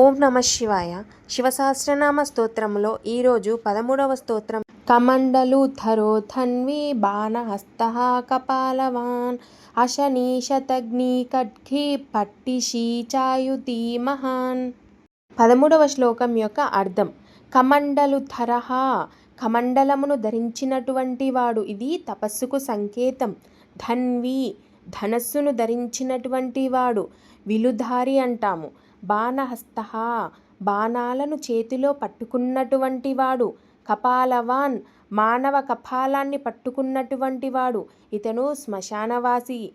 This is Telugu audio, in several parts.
ఓం నమ శివాయ. శివసహస్రనామ స్తోత్రంలో ఈరోజు పదమూడవ స్తోత్రం. కమండలు ధరో ధన్వి బాణహస్త కపాలవాన్. అశనీశతగ్ని ఖడ్గి పట్టిషి చాయుతి మహాన్. పదమూడవ శ్లోకం యొక్క అర్థం. కమండలు థరహా కమండలమును ధరించినటువంటి వాడు ఇది తపస్సుకు సంకేతం. ధన్వి ధనస్సును ధరించినటువంటి వాడు విలుధారి అంటాము. బాణహస్త బాణాలను చేతిలో పట్టుకున్నటువంటి వాడు కపాలవాన్ మానవ కపాలాన్ని పట్టుకున్నటువంటి వాడు. ఇతను శ్మశానవాసి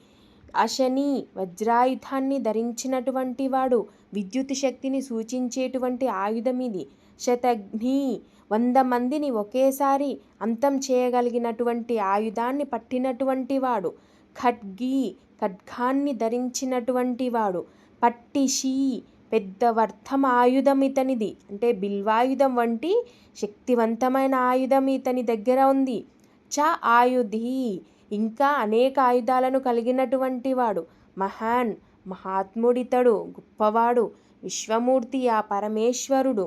అశని వజ్రాయుధాన్ని ధరించినటువంటి వాడు. విద్యుత్ శక్తిని సూచించేటువంటి ఆయుధం ఇది. శతఘ్ని వంద మందిని ఒకేసారి అంతం చేయగలిగినటువంటి ఆయుధాన్ని పట్టినటువంటి వాడు. ఖడ్గి ఖడ్గాన్ని ధరించినటువంటి వాడు. పట్టిషి పెద్ద వర్ధం ఆయుధం ఇతనిది. అంటే బిల్వాయుధం వంటి శక్తివంతమైన ఆయుధం ఇతని దగ్గర ఉంది. చ ఆయుధి ఇంకా అనేక ఆయుధాలను కలిగినటువంటి వాడు. మహాన్ మహాత్ముడితడు గొప్పవాడు విశ్వమూర్తి ఆ పరమేశ్వరుడు.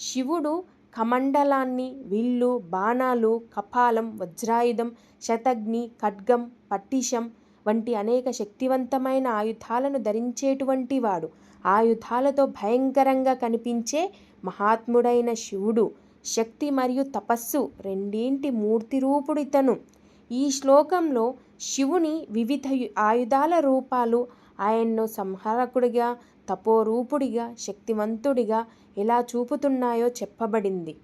శివుడు కమండలాన్ని విల్లు బాణాలు కపాలం వజ్రాయుధం శతగ్ని ఖడ్గం పట్టిషం వంటి అనేక శక్తివంతమైన ఆయుధాలను ధరించేటువంటి వాడు. ఆయుధాలతో భయంకరంగా కనిపించే మహాత్ముడైన శివుడు శక్తి మరియు తపస్సు రెండింటి మూర్తి రూపుడితను? ఈ శ్లోకంలో శివుని వివిధ ఆయుధాల రూపాలు ఆయన్ను సంహారకుడిగా తపోరూపుడిగా శక్తివంతుడిగా ఎలా చూపుతున్నాయో చెప్పబడింది.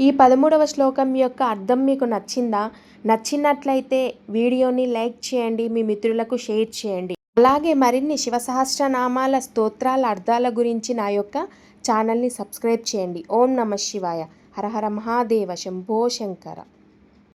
ఈ పదమూడవ శ్లోకం యొక్క అర్థం మీకు నచ్చిందా? నచ్చినట్లయితే వీడియోని లైక్ చేయండి మీ మిత్రులకు షేర్ చేయండి. అలాగే మరిన్ని శివసహస్రనామాల స్తోత్రాల అర్థాల గురించి నా యొక్క ఛానల్ని సబ్స్క్రైబ్ చేయండి. ఓం నమ శివాయ. హరహర మహాదేవ శంభో శంకర.